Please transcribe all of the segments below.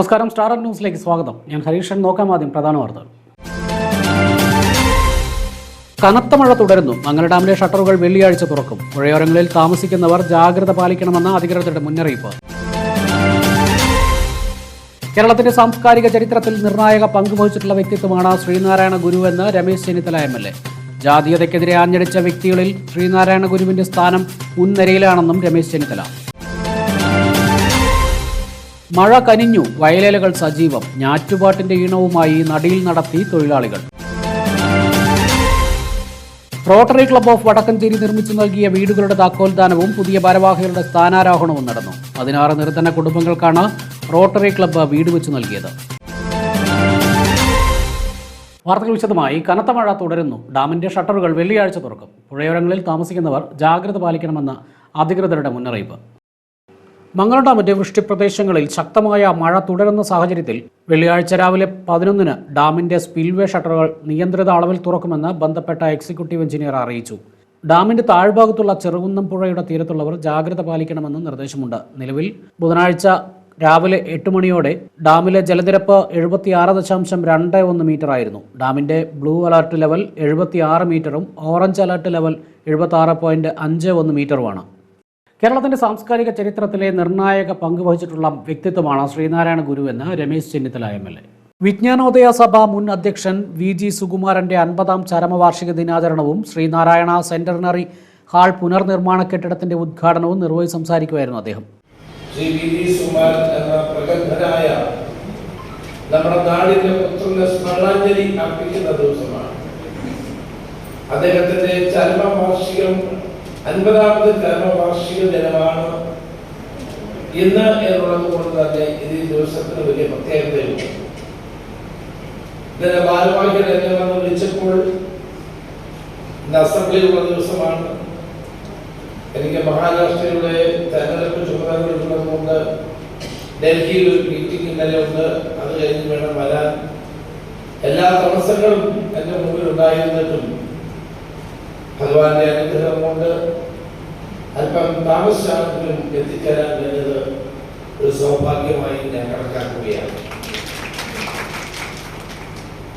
നമസ്കാരം സ്റ്റാർ ന്യൂസിലേക്ക് സ്വാഗതം. ഞാൻ ഹരീഷൻ നോക്കാം ആദ്യം പ്രധാന വാർത്തകൾ. കനത്ത മഴ തുടരുന്നു. മംഗല ഡാമിലെ ഷട്ടറുകൾ വെള്ളിയാഴ്ച തുറക്കും. പുഴയോരങ്ങളിൽ താമസിക്കുന്നവർ ജാഗ്രത പാലിക്കണമെന്ന അധികൃതരുടെ മുന്നറിയിപ്പ്. കേരളത്തിന്റെ സാംസ്കാരിക ചരിത്രത്തിൽ നിർണായക പങ്ക് വഹിച്ചിട്ടുള്ള വ്യക്തിത്വമാണ് ശ്രീനാരായണ ഗുരു എന്ന് Ramesh Chennithala M L A. ജാതീയതയ്ക്കെതിരെ ആഞ്ഞടിച്ച വ്യക്തികളിൽ ശ്രീനാരായണ ഗുരുവിന്റെ സ്ഥാനം മുൻനിരയിലാണെന്നും രമേശ് ചെന്നിത്തല. മഴ കനിഞ്ഞു വയലേലകൾ സജീവം ഞാറ്റുപാട്ടിന്റെ ഈണവുമായി നടിയിൽ നടത്തി തൊഴിലാളികൾ. റോട്ടറി ക്ലബ് ഓഫ് വടക്കഞ്ചേരി നിർമ്മിച്ചു നൽകിയ വീടുകളുടെ താക്കോൽദാനവും പുതിയ ഭാരവാഹികളുടെ സ്ഥാനാരോഹണവും നടന്നു. പതിനാറ് നിർധന കുടുംബങ്ങൾക്കാണ് റോട്ടറി ക്ലബ്ബ് വീട് വെച്ചു നൽകിയത്. വാർത്തകൾ വിശദമായി. കനത്ത മഴ തുടരുന്നു. ഡാമിന്റെ ഷട്ടറുകൾ വെള്ളിയാഴ്ച തുറക്കും. പുഴയോരങ്ങളിൽ താമസിക്കുന്നവർ ജാഗ്രത പാലിക്കണമെന്ന് അധികൃതരുടെ മുന്നറിയിപ്പ്. മംഗളം മറ്റ് വൃഷ്ടിപ്രദേശങ്ങളിൽ ശക്തമായ മഴ തുടരുന്ന സാഹചര്യത്തിൽ വെള്ളിയാഴ്ച രാവിലെ പതിനൊന്നിന് ഡാമിന്റെ സ്പിൽവേ ഷട്ടറുകൾ നിയന്ത്രിത അളവിൽ തുറക്കുമെന്ന് ബന്ധപ്പെട്ട എക്സിക്യൂട്ടീവ് എഞ്ചിനീയർ അറിയിച്ചു. ഡാമിന്റെ താഴ്ഭാഗത്തുള്ള ചെറുകുന്നം പുഴയുടെ തീരത്തുള്ളവർ ജാഗ്രത പാലിക്കണമെന്ന് നിർദ്ദേശമുണ്ട്. നിലവിൽ ബുധനാഴ്ച രാവിലെ എട്ട് മണിയോടെ ഡാമിലെ ജലനിരപ്പ് എഴുപത്തിയാറ് ദശാംശം രണ്ട് ഒന്ന് മീറ്റർ ആയിരുന്നു. ഡാമിന്റെ ബ്ലൂ അലർട്ട് ലെവൽ എഴുപത്തിയാറ് മീറ്ററും ഓറഞ്ച് അലർട്ട് ലെവൽ എഴുപത്തി ആറ് പോയിന്റ് അഞ്ച് ഒന്ന് മീറ്ററുമാണ്. കേരളത്തിന്റെ സാംസ്കാരിക ചരിത്രത്തിലെ നിർണായക പങ്ക് വഹിച്ചിട്ടുള്ള വ്യക്തിത്വമാണ് ശ്രീനാരായണ ഗുരു എന്ന് Ramesh Chennithala M L A. Vijnanodaya Sabha മുൻ അധ്യക്ഷൻ വി ജി സുകുമാരന്റെ അൻപതാം ചരമവാർഷിക ദിനാചരണവും ശ്രീനാരായണ സെന്ററിനറി ഹാൾ പുനർനിർമ്മാണ കെട്ടിടത്തിന്റെ ഉദ്ഘാടനവും നിർവഹിച്ച് സംസാരിക്കുമായിരുന്നു അദ്ദേഹം. ശ്രീ എന്ന പ്രഗത്ഭനായ സ്മരണാഞ്ജലി അദ്ദേഹത്തിന്റെ ചരമവാർഷികം അൻപതാമത് ചരമവാർഷിക ദിനമാണ്. ഇന്ന് എന്നുള്ളത് കൊണ്ട് തന്നെ ഇത് ഈ ദിവസത്തിന് വലിയ പ്രത്യേകതയുണ്ട്. ഇന്നലെ ബാലവാഹിയുടെ എന്നെ വന്ന് വിളിച്ചപ്പോൾ ഇന്ന് അസംബ്ലിയുള്ള ദിവസമാണ്. എനിക്ക് മഹാരാഷ്ട്രയുടെ തെരഞ്ഞെടുപ്പ് ചുമതലകളുള്ളതുകൊണ്ട് ഡൽഹിയിൽ ഒരു മീറ്റിംഗ് ഇന്നലെ ഉണ്ട്. അത് കഴിഞ്ഞ് വേണം വരാൻ. എല്ലാ തടസ്സങ്ങളും എന്റെ മുമ്പിൽ ഉണ്ടായിരുന്നിട്ടും ഭഗവാന്റെ അനുഗ്രഹം കൊണ്ട് അല്പം താമസിച്ചാണെങ്കിലും എത്തിച്ചേരാൻ കഴിഞ്ഞത് ഒരു സൗഭാഗ്യമായി ഞാൻ കണക്കാക്കുകയാണ്.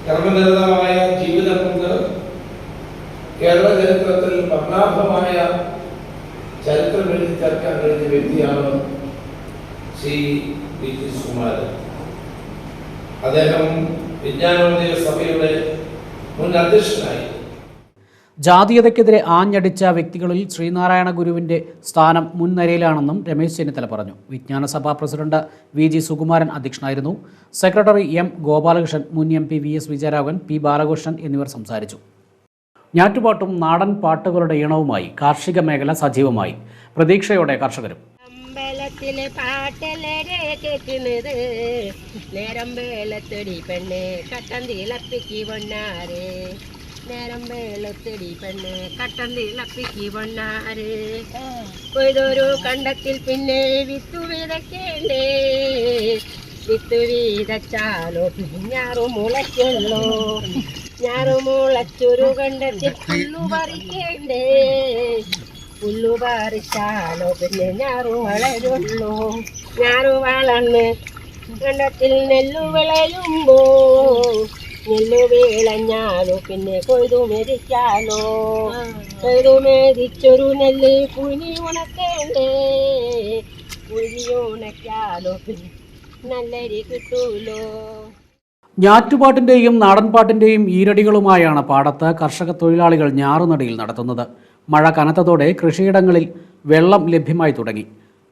കർമ്മനിരതമായ ജീവിതം കൊണ്ട് കേരള ചരിത്രത്തിൽ വർണാഭമായ ചരിത്രം എഴുതി ചേർക്കാൻ കഴിഞ്ഞ വ്യക്തിയാണ് ശ്രീ വി ജി സുകുമാരൻ. അദ്ദേഹം വിജ്ഞാനോദയ സഭയുടെ മുൻ അധ്യക്ഷനായി ജാതീയതയ്ക്കെതിരെ ആഞ്ഞടിച്ച വ്യക്തികളിൽ ശ്രീനാരായണ ഗുരുവിന്റെ സ്ഥാനം മുൻനിരയിലാണെന്നും രമേശ് ചെന്നിത്തല പറഞ്ഞു. Vijnanasabha president V G Sukumaran അധ്യക്ഷനായിരുന്നു. സെക്രട്ടറി എം ഗോപാലകൃഷ്ണൻ മുൻ M P V S Vijayaraghavan P Balakrishnan എന്നിവർ സംസാരിച്ചു. ഞാറ്റുപാട്ടും നാടൻ പാട്ടുകളുടെ ഈണവുമായി കാർഷിക മേഖല സജീവമായി. പ്രതീക്ഷയോടെ കർഷകരും. അമ്പലത്തിലെ പാട്ടല്ലേ കേൾക്കുന്നത് നേരം വേലത്തൊടി പെണ്ണ് പൊന്നാറ് നേരം വേളത്തൊടി പെണ്ണ് കട്ടൻ തിളപ്പിക്ക് പൊന്നാറ് കൊയ്തൊരു കണ്ടത്തിൽ പിന്നെ വിത്തു വിതയ്ക്കേണ്ടേ. വിത്തു വിതച്ചാലോ ഞാറു മുളയ്ക്കുള്ളൂ. ഞാറു മുളച്ചൊരു കണ്ടത്തിൽ പുല്ലു പറിക്കേണ്ടേ. പുല്ലു പറിച്ചാലോ പിന്നെ ഞാറു വളരുള്ളൂ. ഞാറു വളർന്ന് കണ്ടത്തിൽ നെല്ലു വിളയുമ്പോ നെല്ലു വീളഞ്ഞാലോ പിന്നെ കൊയ്തു മെതിക്കാലോ. കൊയ്തു മെതിച്ചൊരു നെല്ല് പുലി ഉണക്കേണ്ടേ. പുലി ഉണക്കാലോ പിന്നെ നല്ലരി കിട്ടൂലോ. ഞാറ്റുപാട്ടിന്റെയും നാടൻപാട്ടിന്റെയും ഈരടികളുമായാണ് പാടത്ത് കർഷക തൊഴിലാളികൾ ഞാറുനടിയിൽ നടത്തുന്നത്. മഴ കനത്തതോടെ കൃഷിയിടങ്ങളിൽ വെള്ളം ലഭ്യമായി തുടങ്ങി.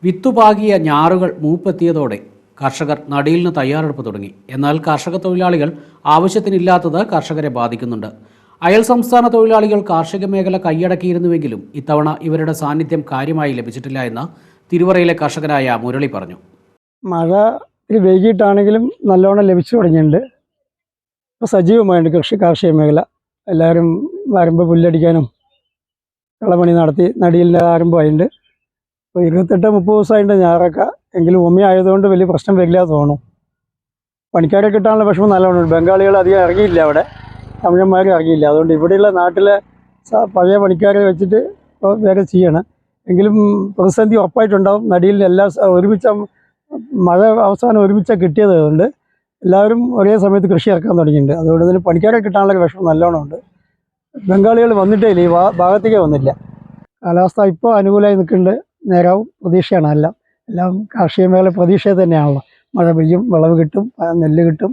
വിത്തുപാകിയ ഞാറുകൾ മൂപ്പെത്തിയതോടെ കർഷകർ നടിയിലിന് തയ്യാറെടുപ്പ് തുടങ്ങി. എന്നാൽ കർഷക തൊഴിലാളികൾ ആവശ്യത്തിനില്ലാത്തത് കർഷകരെ ബാധിക്കുന്നുണ്ട്. അയൽ സംസ്ഥാന തൊഴിലാളികൾ കാർഷിക മേഖല കൈയടക്കിയിരുന്നുവെങ്കിലും ഇത്തവണ ഇവരുടെ സാന്നിധ്യം കാര്യമായി ലഭിച്ചിട്ടില്ല എന്ന് തിരുവറയിലെ കർഷകനായ മുരളി പറഞ്ഞു. മഴ വൈകിട്ടാണെങ്കിലും നല്ലോണം ലഭിച്ചു തുടങ്ങിയിട്ടുണ്ട്. ഇപ്പോൾ സജീവമായിട്ടുണ്ട് കൃഷി കാർഷിക മേഖല. എല്ലാവരും വരമ്പ് പുല്ലടിക്കാനും കളപണി നടത്തി നടിയിലിന്റെ ആരംഭമായിട്ടുണ്ട്. ഇപ്പോൾ ഇരുപത്തെട്ട് മുപ്പത് ദിവസമായിട്ട് ഞാറൊക്കെ എങ്കിലും ഭൂമി ആയതുകൊണ്ട് വലിയ പ്രശ്നം വരില്ല തോന്നും പണിക്കാരെ കിട്ടാനുള്ള വിഷമം നല്ലോണം ബംഗാളികൾ അധികം ഇറങ്ങിയില്ല അവിടെ. തമിഴന്മാർ ഇറങ്ങിയില്ല. അതുകൊണ്ട് ഇവിടെയുള്ള നാട്ടിലെ പഴയ പണിക്കാരെ വെച്ചിട്ട് വേറെ ചെയ്യണം. എങ്കിലും പ്രതിസന്ധി ഉറപ്പായിട്ടുണ്ടാവും. നടിയിൽ എല്ലാ ഒരുമിച്ച മഴ അവസാനം ഒരുമിച്ച കിട്ടിയത് കൊണ്ട് എല്ലാവരും ഒരേ സമയത്ത് കൃഷി ഇറക്കാൻ തുടങ്ങിയിട്ടുണ്ട്. അതുകൊണ്ട് തന്നെ പണിക്കാരെ കിട്ടാനുള്ള വിഷമം നല്ലോണം ഉണ്ട്. ബംഗാളികൾ വന്നിട്ടേ ഇല്ല. ഈ ഭാഗത്തേക്കേ വന്നില്ല. കാലാവസ്ഥ ഇപ്പോൾ അനുകൂലമായി നിൽക്കുന്നുണ്ട്. നേരാവും. പ്രതീക്ഷയാണ്. എല്ലാം. എല്ലാം കാർഷിക മേഖല പ്രതീക്ഷ തന്നെയാണല്ലോ. മഴ പെയ്യും വിളവ് കിട്ടും നെല്ല് കിട്ടും.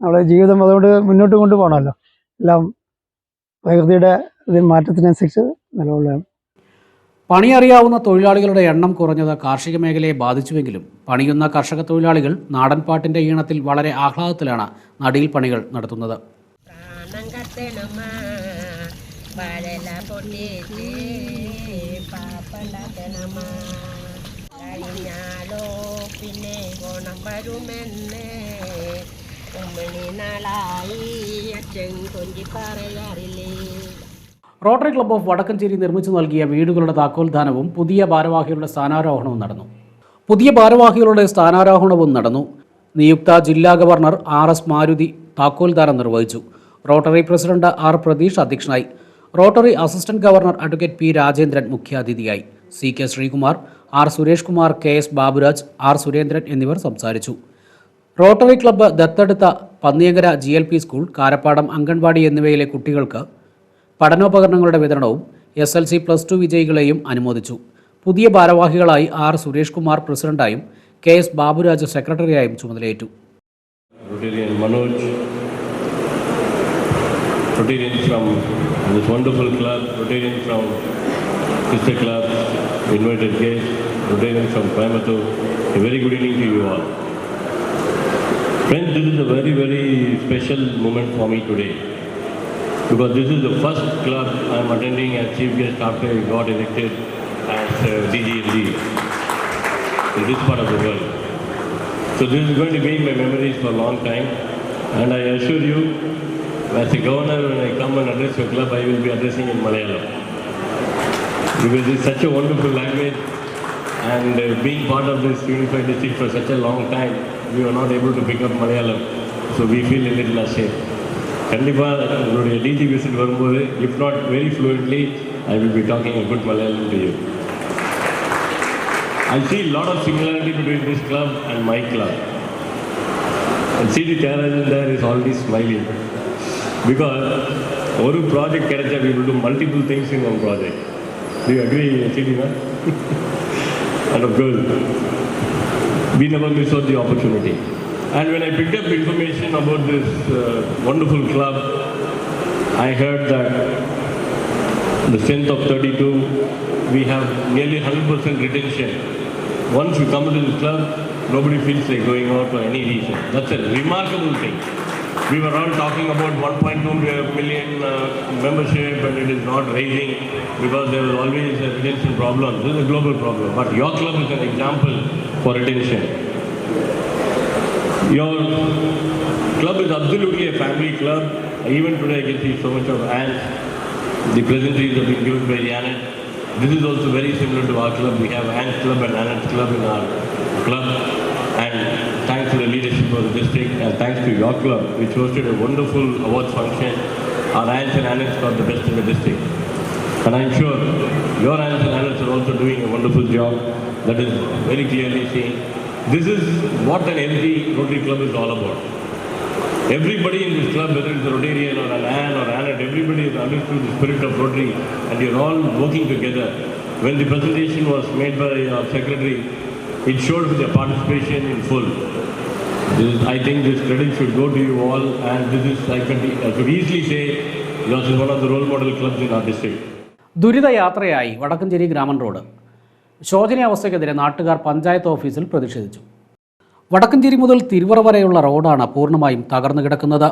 നമ്മുടെ ജീവിതം അതുകൊണ്ട് മുന്നോട്ട് കൊണ്ടുപോകണമല്ലോ. എല്ലാം പ്രകൃതിയുടെ ഇതിന് മാറ്റത്തിനനുസരിച്ച് നിലകൊള്ളുകയാണ്. പണിയറിയാവുന്ന തൊഴിലാളികളുടെ എണ്ണം കുറഞ്ഞത് കാർഷിക മേഖലയെ ബാധിച്ചുവെങ്കിലും പണിയുന്ന കർഷക തൊഴിലാളികൾ നാടൻപാട്ടിന്റെ ഈണത്തിൽ വളരെ ആഹ്ലാദത്തിലാണ് നടിയിൽ പണികൾ നടത്തുന്നത്. വരുമെന്ന് ഉമ്മണി നാളായി അച്ഛൻ കൊഞ്ചി പറയാറില്ലേ. റോട്ടറി ക്ലബ്ബ് ഓഫ് വടക്കഞ്ചേരി നിർമ്മിച്ചു നൽകിയ വീടുകളുടെ താക്കോൽദാനവും പുതിയ ഭാരവാഹികളുടെ സ്ഥാനാരോഹണവും നടന്നു. പുതിയ ഭാരവാഹികളുടെ സ്ഥാനാരോഹണവും നടന്നു. നിയുക്ത ജില്ലാ ഗവർണർ ആർ എസ് മാരുതി താക്കോൽദാനം നിർവഹിച്ചു. റോട്ടറി പ്രസിഡന്റ് ആർ പ്രതീഷ് അധ്യക്ഷനായി. Rotary assistant governor advocate P Rajendran മുഖ്യാതിഥിയായി. C K Sreekumar R Suresh Kumar K S Baburaj R Surendran എന്നിവർ സംസാരിച്ചു. Rotary club ദത്തെടുത്ത Panniyankara G L P school Karappadam anganwadi എന്നിവയിലെ കുട്ടികൾക്ക് പഠനോപകരണങ്ങളുടെ വിതരണവും S L C plus two വിജയികളെയും അനുമോദിച്ചു. പുതിയ ഭാരവാഹികളായി ആർ സുരേഷ് കുമാർ പ്രസിഡന്റായും കെ എസ് ബാബുരാജ് സെക്രട്ടറിയായും ചുമതലയേറ്റു. Rotarians from this wonderful club, Rotarians from sister clubs, invited guests, Rotarians from Coimbatore. A very good evening to you all. Friends, this is a very, very special moment for me today. Because this is the first club I am attending as chief guest after I got elected as uh, DGLD in this part of the world. So this is going to be in my memories for a long time. And I assure you, as a governor, when I come and address your club, I will be addressing in Malayalam. Because it's such a wonderful language and uh, being part of this unified district for such a long time, we were not able to pick up Malayalam. So we feel a little ashamed. கண்டிப்பாக உங்களுடைய DG visit வரும்போது if not very fluently I will be talking a good Malayalam to you I see a lot of similarity between this club and my club. And see the Thiagarajan there is already smiling. because one project character we will do multiple things in one project. Do you agree, Chidina? and of course, we never miss out the opportunity. And when I picked up information about this uh, wonderful club, I heard that the strength of 32, we have nearly 100% retention. Once you come to this club, nobody feels like going out for any reason. That's a remarkable thing. We were all talking about 1.2 million uh, membership and it is not rising because there was always a retention problem. This is a global problem. But your club is an example for retention. Your club is absolutely a family club. Even today I can see so much of ants. The pleasantries have been given by Janet. This is also very similar to our club. We have ants club and ants club in our club. And to the district and thanks to your club, which hosted a wonderful awards function, our ants and ants got the best in the district. And I'm sure your ants and ants are also doing a wonderful job. That is very clearly seen. This is what an healthy Rotary Club is all about. Everybody in this club, whether it's a Rotarian or an Ann or Annette, everybody has understood the spirit of Rotary and you're all working together. When the presentation was made by our secretary, it showed their participation in full. This I think this credit should go to you all and this is, I could, I could easily say, yours is one of the role model clubs in our district. ദുരിതയാത്രയായി വടക്കഞ്ചേരി ഗ്രാമൻ road. ശോചനീയാവസ്ഥയ്ക്കെതിരെ നാട്ടുകാർ പഞ്ചായത്ത് ഓഫീസിൽ പ്രതിഷേധിച്ചു. വടക്കഞ്ചേരി മുതൽ തിരുവറ വരെയുള്ള റോഡാണ് പൂർണമായും തകർന്നു കിടക്കുന്നത്.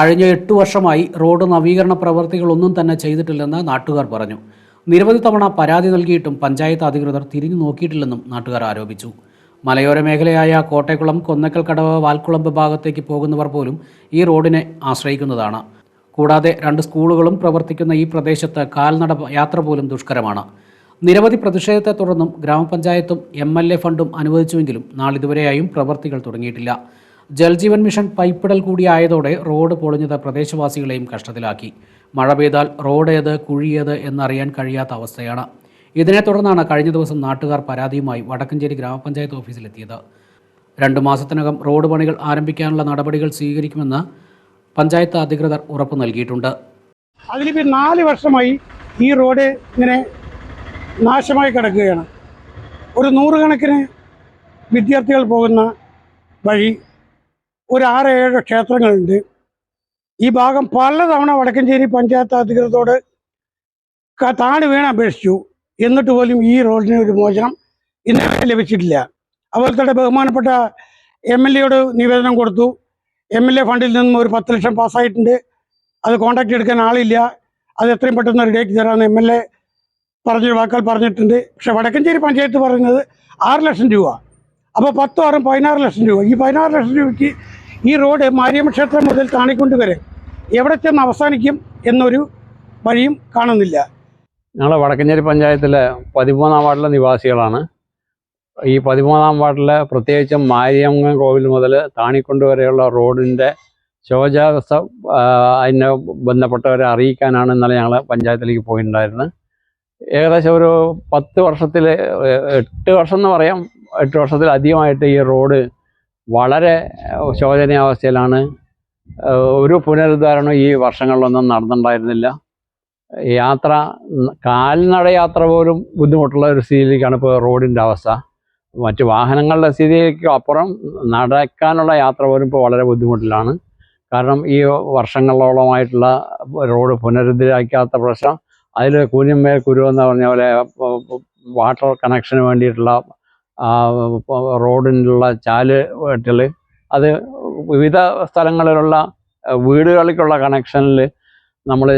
കഴിഞ്ഞ എട്ട് വർഷമായി റോഡ് നവീകരണ പ്രവൃത്തികളൊന്നും തന്നെ ചെയ്തിട്ടില്ലെന്ന് നാട്ടുകാർ പറഞ്ഞു. നിരവധി തവണ പരാതി നൽകിയിട്ടും പഞ്ചായത്ത് അധികൃതർ തിരിഞ്ഞു നോക്കിയിട്ടില്ലെന്നും നാട്ടുകാർ ആരോപിച്ചു. മലയോര മേഖലയായ കോട്ടയക്കുളം കൊന്നക്കൽ കടവ് വാൽക്കുളമ്പ് ഭാഗത്തേക്ക് പോകുന്നവർ പോലും ഈ റോഡിനെ ആശ്രയിക്കുന്നതാണ്. കൂടാതെ രണ്ട് സ്കൂളുകളും പ്രവർത്തിക്കുന്ന ഈ പ്രദേശത്ത് കാൽനട യാത്ര പോലും ദുഷ്കരമാണ്. നിരവധി പ്രതിഷേധത്തെ തുടർന്നും ഗ്രാമപഞ്ചായത്തും എം എൽ എ ഫണ്ടും അനുവദിച്ചുവെങ്കിലും നാളിതുവരെയായും പ്രവർത്തികൾ തുടങ്ങിയിട്ടില്ല. ജൽജീവൻ മിഷൻ പൈപ്പിടൽ കൂടിയായതോടെ റോഡ് പൊളിഞ്ഞത് പ്രദേശവാസികളെയും കഷ്ടത്തിലാക്കി. മഴ പെയ്താൽ റോഡ് ഏത് കുഴിയേത് എന്നറിയാൻ കഴിയാത്ത അവസ്ഥയാണ്. ഇതിനെ തുടർന്നാണ് കഴിഞ്ഞ ദിവസം നാട്ടുകാർ പരാതിയുമായി വടക്കഞ്ചേരി ഗ്രാമപഞ്ചായത്ത് ഓഫീസിലെത്തിയത്. രണ്ടു മാസത്തിനകം റോഡ് പണികൾ ആരംഭിക്കാനുള്ള നടപടികൾ സ്വീകരിക്കുമെന്ന് പഞ്ചായത്ത് അധികൃതർ ഉറപ്പ് നൽകിയിട്ടുണ്ട്. അതിലിപ്പോൾ നാല് വർഷമായി ഈ റോഡ് ഇങ്ങനെ നാശമായി കിടക്കുകയാണ്. ഒരു നൂറുകണക്കിന് വിദ്യാർത്ഥികൾ പോകുന്ന വഴി ഒരു ആറ് ഏഴ് ക്ഷേത്രങ്ങളുണ്ട്. ഈ ഭാഗം പലതവണ വടക്കഞ്ചേരി പഞ്ചായത്ത് അധികൃതരോട് താണു വീണ് അപേക്ഷിച്ചു. എന്നിട്ട് പോലും ഈ റോഡിന് ഒരു മോചനം ഇന്ന് ലഭിച്ചിട്ടില്ല. അതുപോലെ തന്നെ ബഹുമാനപ്പെട്ട എം എൽ എയോട് നിവേദനം കൊടുത്തു. എം എൽ എ ഫണ്ടിൽ നിന്നും ഒരു പത്ത് ലക്ഷം പാസ്സായിട്ടുണ്ട്. അത് കോണ്ടാക്ട് എടുക്കാൻ ആളില്ല. അത് എത്രയും പെട്ടെന്ന് റെഡിയാക്കി തരാമെന്ന് എം എൽ എ പറഞ്ഞ വാക്കാൽ പറഞ്ഞിട്ടുണ്ട്. പക്ഷെ വടക്കഞ്ചേരി പഞ്ചായത്ത് പറയുന്നത് ആറ് ലക്ഷം രൂപ. അപ്പോൾ പത്തും ആറും പതിനാറ് ലക്ഷം രൂപ. ഈ പതിനാറ് ലക്ഷം രൂപയ്ക്ക് ഈ റോഡ് മാരിയമ്മ ക്ഷേത്രം മുതൽ താണിക്കൊണ്ട് വരെ എവിടെ ചെന്ന് അവസാനിക്കും എന്നൊരു വഴിയും കാണുന്നില്ല. ഞങ്ങൾ വടക്കഞ്ചേരി പഞ്ചായത്തിലെ പതിമൂന്നാം വാർഡിലെ നിവാസികളാണ്. ഈ പതിമൂന്നാം വാർഡിലെ പ്രത്യേകിച്ചും മാരിയമ്മ കോവിൽ മുതൽ താണിക്കൊണ്ട് വരെയുള്ള റോഡിന്റെ ശോചാവസ്ഥ അതിനെ ബന്ധപ്പെട്ടവരെ അറിയിക്കാനാണ് ഇന്നലെ ഞങ്ങൾ പഞ്ചായത്തിലേക്ക് പോയിട്ടുണ്ടായിരുന്നത് ഏകദേശം ഒരു പത്ത് വർഷത്തിൽ എട്ട് വർഷം എന്ന് പറയാം എട്ട് വർഷത്തിലധികമായിട്ട് ഈ റോഡ് വളരെ ശോചനീയാവസ്ഥയിലാണ്. ഒരു പുനരുദ്ധാരണം ഈ വർഷങ്ങളിലൊന്നും നടന്നിട്ടുണ്ടായിരുന്നില്ല യാത്ര കാൽനടയാത്ര കാൽനട യാത്ര പോലും ബുദ്ധിമുട്ടുള്ള ഒരു സ്ഥിതിയിലേക്കാണ് ഇപ്പോൾ റോഡിന്റെ അവസ്ഥ. മറ്റ് വാഹനങ്ങളുടെ സ്ഥിതിക്ക് അപ്പുറം നടക്കാനുള്ള യാത്ര പോലും ഇപ്പോൾ വളരെ ബുദ്ധിമുട്ടിലാണ്. കാരണം ഈ വർഷങ്ങളോളമായിട്ടുള്ള റോഡ് പുനരുദ്ധരിക്കാത്ത പ്രശ്നം അതിൽ കുഞ്ഞുമേൽ കുരുവെന്ന് പറഞ്ഞ പോലെ വാട്ടർ കണക്ഷന് വേണ്ടിയിട്ടുള്ള റോഡിനുള്ള ചാൽ വെട്ടൽ അത് വിവിധ സ്ഥലങ്ങളിലുള്ള വീടുകളിലേക്കുള്ള കണക്ഷനിൽ നമ്മൾ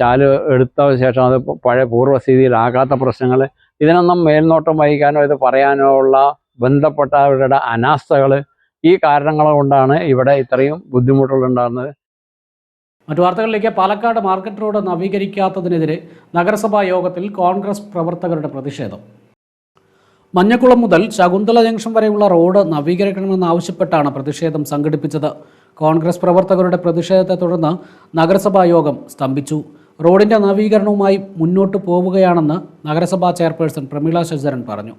ചാൽ എടുത്ത ശേഷം അത് പഴയ പൂർവസ്ഥിതിയിലാകാത്ത പ്രശ്നങ്ങൾ ഇതിനൊന്നും മേൽനോട്ടം വഹിക്കാനോ ഇത് പറയാനോ ഉള്ള ബന്ധപ്പെട്ടവരുടെ അനാസ്ഥകൾ ഈ കാരണങ്ങൾ കൊണ്ടാണ് ഇവിടെ ഇത്രയും ബുദ്ധിമുട്ടുകളുണ്ടാകുന്നത് മറ്റു വാർത്തകളിലേക്ക് പാലക്കാട് മാർക്കറ്റ് റോഡ് നവീകരിക്കാത്തതിനെതിരെ നഗരസഭാ യോഗത്തിൽ കോൺഗ്രസ് പ്രവർത്തകരുടെ പ്രതിഷേധം. മഞ്ഞക്കുളം മുതൽ ശകുന്തള ജംഗ്ഷൻ വരെയുള്ള റോഡ് നവീകരിക്കണമെന്നാവശ്യപ്പെട്ടാണ് പ്രതിഷേധം സംഘടിപ്പിച്ചത്. കോൺഗ്രസ് പ്രവർത്തകരുടെ പ്രതിഷേധത്തെ തുടർന്ന് നഗരസഭാ യോഗം സ്തംഭിച്ചു. റോഡിന്റെ നവീകരണവുമായി മുന്നോട്ട് പോവുകയാണെന്ന് നഗരസഭാ ചെയർപേഴ്സൺ പ്രമീള ശശിധരൻ പറഞ്ഞു.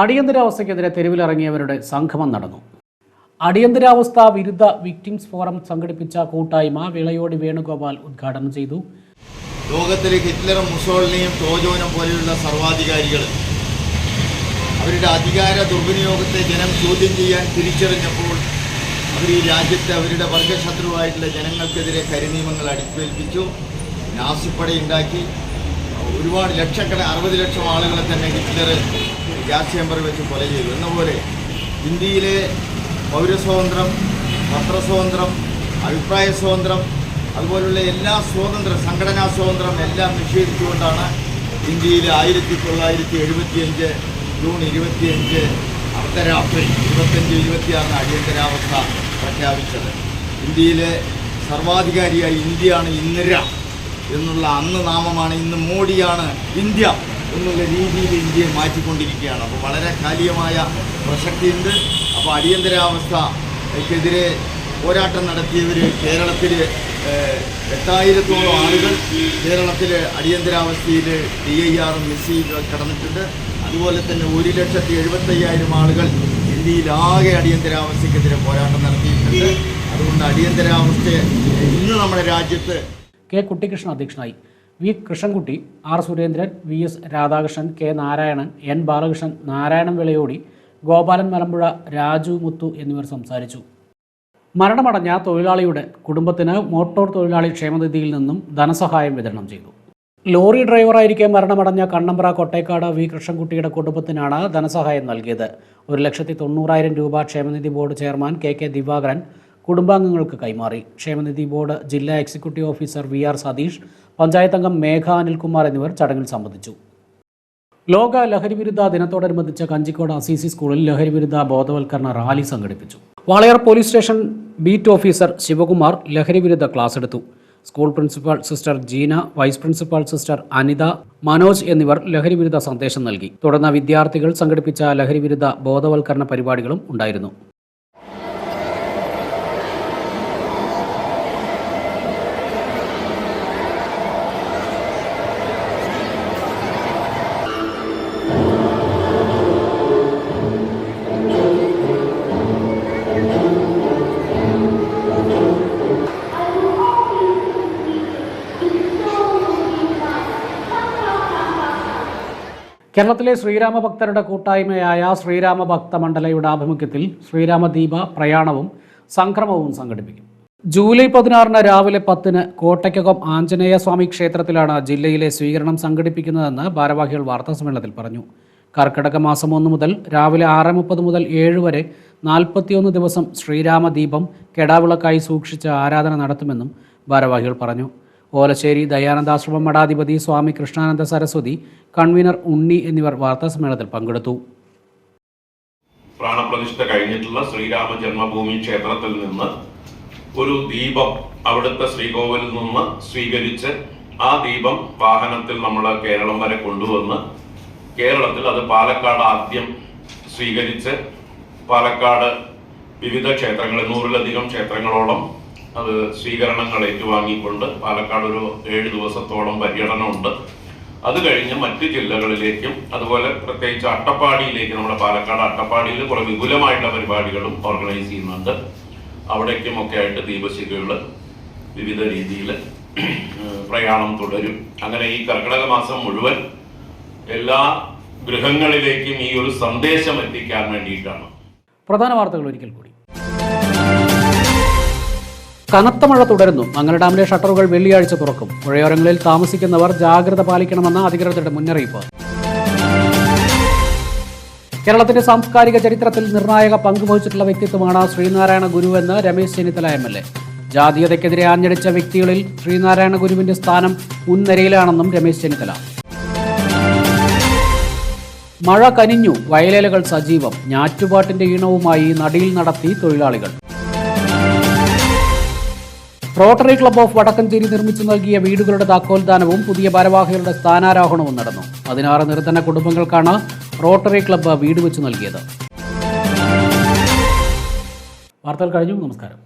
അടിയന്തരാവസ്ഥയ്ക്കെതിരെ തെരുവിലിറങ്ങിയവരുടെ സംഗമം നടന്നു. അടിയന്തരാവസ്ഥ വിരുദ്ധ വിക്ടിംസ് ഫോറം സംഘടിപ്പിച്ച കൂട്ടായ്മ വിളയോടി വേണുഗോപാൽ ഉദ്ഘാടനം ചെയ്തു. ലോകത്തിലെ ഹിറ്റ്ലറും മുസോളിനിയും ടോജോനും പോലെയുള്ള സർവാധികാരികൾ അവരുടെ അധികാര ദുർവിനിയോഗത്തെ ജനം ചോദ്യം ചെയ്യാൻ തിരിച്ചറിഞ്ഞപ്പോൾ അവർ ഈ രാജ്യത്തെ അവരുടെ വർഗശത്രുവായിട്ടുള്ള ജനങ്ങൾക്കെതിരെ കരിനിയമങ്ങൾ അടിച്ചേൽപ്പിച്ചു നാസിപ്പട ഉണ്ടാക്കി ഒരുപാട് ലക്ഷക്കണ അറുപത് ലക്ഷം ആളുകളെ തന്നെ ഹിറ്റ്ലർ ഗ്യാസ് ചേമ്പറിൽ വെച്ച് കൊല ചെയ്തു. എന്ന പോലെ ഇന്ത്യയിലെ പൗരസ്വാതന്ത്ര്യം പത്രസ്വാതന്ത്ര്യം അഭിപ്രായ സ്വാതന്ത്ര്യം അതുപോലുള്ള എല്ലാ സ്വാതന്ത്ര്യം സംഘടനാ സ്വാതന്ത്ര്യം എല്ലാം നിഷേധിച്ചുകൊണ്ടാണ് ഇന്ത്യയിൽ ആയിരത്തി തൊള്ളായിരത്തി എഴുപത്തിയഞ്ച് ജൂൺ ഇരുപത്തിയഞ്ച് അർദ്ധരാത്രി ഇരുപത്തഞ്ച് ഇരുപത്തിയാറിന് അടിയന്തരാവസ്ഥ പ്രഖ്യാപിച്ചത്. ഇന്ത്യയിലെ സർവാധികാരിയായ ഇന്ത്യയാണ് ഇന്ദിര എന്നുള്ള അന്ന് നാമമാണ് ഇന്ന് മോഡിയാണ് ഇന്ത്യ. എന്നുള്ള രീതിയിൽ ഇന്ത്യയെ മാറ്റിക്കൊണ്ടിരിക്കുകയാണ്. അപ്പോൾ വളരെ കാലികമായ പ്രസക്തിയുണ്ട്. അപ്പോൾ അടിയന്തരാവസ്ഥക്കെതിരെ പോരാട്ടം നടത്തിയവർ കേരളത്തിൽ എട്ടായിരത്തോളം ആളുകൾ കേരളത്തിൽ അടിയന്തരാവസ്ഥയിൽ ഡി ഐ ആറും എസ് സി കടന്നിട്ടുണ്ട്. അതുപോലെ തന്നെ ഒരു ലക്ഷത്തി എഴുപത്തയ്യായിരം ആളുകൾ ഇന്ത്യയിലാകെ അടിയന്തരാവസ്ഥക്കെതിരെ പോരാട്ടം നടത്തിയിട്ടുണ്ട്. അതുകൊണ്ട് അടിയന്തരാവസ്ഥയെ ഇന്ന് നമ്മുടെ രാജ്യത്ത് കെ കുട്ടിക്കൃഷ്ണൻ അധ്യക്ഷനായി. V Krishnankutty R Surendran V S Radhakrishnan K Narayanan N Balakrishnan Narayanan Vilayodi Gopalan Malampuzha Raju Muthu എന്നിവർ സംസാരിച്ചു. മരണമടഞ്ഞ തൊഴിലാളിയുടെ കുടുംബത്തിന് മോട്ടോർ തൊഴിലാളി ക്ഷേമനിധിയിൽ നിന്നും ധനസഹായം വിതരണം ചെയ്തു. ലോറി ഡ്രൈവറായിരിക്കെ മരണമടഞ്ഞ കണ്ണമ്പ്ര കൊട്ടേക്കാട് വി കൃഷ്ണൻകുട്ടിയുടെ കുടുംബത്തിനാണ് ധനസഹായം നൽകിയത്. ഒരു ലക്ഷത്തി തൊണ്ണൂറായിരം രൂപ ക്ഷേമനിധി board chairman K K Divakaran കുടുംബാംഗങ്ങൾക്ക് കൈമാറി. ക്ഷേമനിധി ബോർഡ് ജില്ലാ executive officer V R Satheesh panchayat അംഗം മേഘ അനിൽകുമാർ എന്നിവർ ചടങ്ങിൽ സംബന്ധിച്ചു. ലോക ലഹരിവിരുദ്ധ ദിനത്തോടനുബന്ധിച്ച് കഞ്ചിക്കോട് അസീസി സ്കൂളിൽ ലഹരിവിരുദ്ധ ബോധവൽക്കരണ റാലി സംഘടിപ്പിച്ചു. Walayar police station beat officer Sivakumar ലഹരിവിരുദ്ധ ക്ലാസ് എടുത്തു. School principal sister Jeena vice principal sister Anitha Manoj എന്നിവർ ലഹരിവിരുദ്ധ സന്ദേശം നൽകി. തുടർന്ന് വിദ്യാർത്ഥികൾ സംഘടിപ്പിച്ച ലഹരിവിരുദ്ധ ബോധവൽക്കരണ പരിപാടികളും ഉണ്ടായിരുന്നു. കേരളത്തിലെ ശ്രീരാമ ഭക്തരുടെ കൂട്ടായ്മയായ ശ്രീരാമ ഭക്ത മണ്ഡലയുടെ ആഭിമുഖ്യത്തിൽ ശ്രീരാമദീപ പ്രയാണവും സംക്രമവും സംഘടിപ്പിക്കും. ജൂലൈ പതിനാറിന് രാവിലെ പത്തിന് കോട്ടയ്ക്കകം ആഞ്ജനേയ സ്വാമി ക്ഷേത്രത്തിലാണ് ജില്ലയിലെ സ്വീകരണം സംഘടിപ്പിക്കുന്നതെന്ന് ഭാരവാഹികൾ വാർത്താസമ്മേളനത്തിൽ പറഞ്ഞു. കർക്കിടക മാസം ഒന്ന് മുതൽ രാവിലെ ആറ് മുപ്പത് മുതൽ ഏഴ് വരെ നാൽപ്പത്തിയൊന്ന് ദിവസം ശ്രീരാമദീപം കെടാവിളക്കായി സൂക്ഷിച്ച് ആരാധന നടത്തുമെന്നും ഭാരവാഹികൾ പറഞ്ഞു. ഓലശ്ശേരി ദയാനന്ദാശ്രമം മഠാധിപതി സ്വാമി കൃഷ്ണാനന്ദ സരസ്വതി കൺവീനർ ഉണ്ണി എന്നിവർ വാർത്താസമ്മേളനത്തിൽ പങ്കെടുത്തു. പ്രാണപ്രതിഷ്ഠ കഴിഞ്ഞിട്ടുള്ള ശ്രീരാമ ജന്മഭൂമി ക്ഷേത്രത്തിൽ നിന്ന് ഒരു ദീപം അവിടുത്തെ ശ്രീകോവിലിൽ നിന്ന് സ്വീകരിച്ച് ആ ദീപം വാഹനത്തിൽ നമ്മൾ കേരളം വരെ കൊണ്ടുവന്ന് കേരളത്തിൽ അത് പാലക്കാട് ആദ്യം സ്വീകരിച്ച് പാലക്കാട് വിവിധ ക്ഷേത്രങ്ങളിൽ നൂറിലധികം ക്ഷേത്രങ്ങളോളം അത് സ്വീകരണങ്ങൾ ഏറ്റുവാങ്ങിക്കൊണ്ട് പാലക്കാട് ഒരു ഏഴ് ദിവസത്തോളം പര്യടനമുണ്ട്. അത് കഴിഞ്ഞ് മറ്റ് ജില്ലകളിലേക്കും അതുപോലെ പ്രത്യേകിച്ച് അട്ടപ്പാടിയിലേക്ക് നമ്മുടെ പാലക്കാട് അട്ടപ്പാടിയിൽ കുറെ വിപുലമായിട്ടുള്ള പരിപാടികളും ഓർഗനൈസ് ചെയ്യുന്നുണ്ട്. അവിടേക്കും ഒക്കെ ആയിട്ട് ദീപശിഖകൾ വിവിധ രീതിയിൽ പ്രയാണം തുടരും. അങ്ങനെ ഈ കർക്കിടക മാസം മുഴുവൻ എല്ലാ ഗൃഹങ്ങളിലേക്കും ഈ ഒരു സന്ദേശം എത്തിക്കാൻ വേണ്ടിയിട്ടാണ്. പ്രധാന വാർത്തകൾ ഒരിക്കൽ കൂടി. കനത്ത മഴ തുടരുന്നു. മംഗല ഡാമിലെ ഷട്ടറുകൾ വെള്ളിയാഴ്ച തുറക്കും. പുഴയോരങ്ങളിൽ താമസിക്കുന്നവർ ജാഗ്രത പാലിക്കണമെന്ന അധികൃതരുടെ മുന്നറിയിപ്പ്. കേരളത്തിന്റെ സാംസ്കാരിക ചരിത്രത്തിൽ നിർണായക പങ്ക് വഹിച്ചിട്ടുള്ള വ്യക്തിത്വമാണ് Sreenarayana ഗുരുവെന്ന് Ramesh Chennithala M L A. ജാതീയതയ്ക്കെതിരെ ആഞ്ഞടിച്ച വ്യക്തികളിൽ ശ്രീനാരായണ ഗുരുവിന്റെ സ്ഥാനം മുൻനിരയിലാണെന്നും രമേശ് ചെന്നിത്തല. മഴ കനിഞ്ഞു വയലേലകൾ സജീവം ഞാറ്റുപാട്ടിന്റെ ഈണവുമായി നടിയിൽ നടത്തി തൊഴിലാളികൾ. റോട്ടറി ക്ലബ്ബ് ഓഫ് വടക്കഞ്ചേരി നിർമ്മിച്ചു നൽകിയ വീടുകളുടെ താക്കോൽദാനവും പുതിയ ഭാരവാഹികളുടെ സ്ഥാനാരോഹണവും നടന്നു. പതിനാറ് നിർധന കുടുംബങ്ങൾക്കാണ് റോട്ടറി ക്ലബ്ബ് വീട് വെച്ചു നൽകിയത്. വാർത്തകൾ കഴിഞ്ഞു. നമസ്കാരം.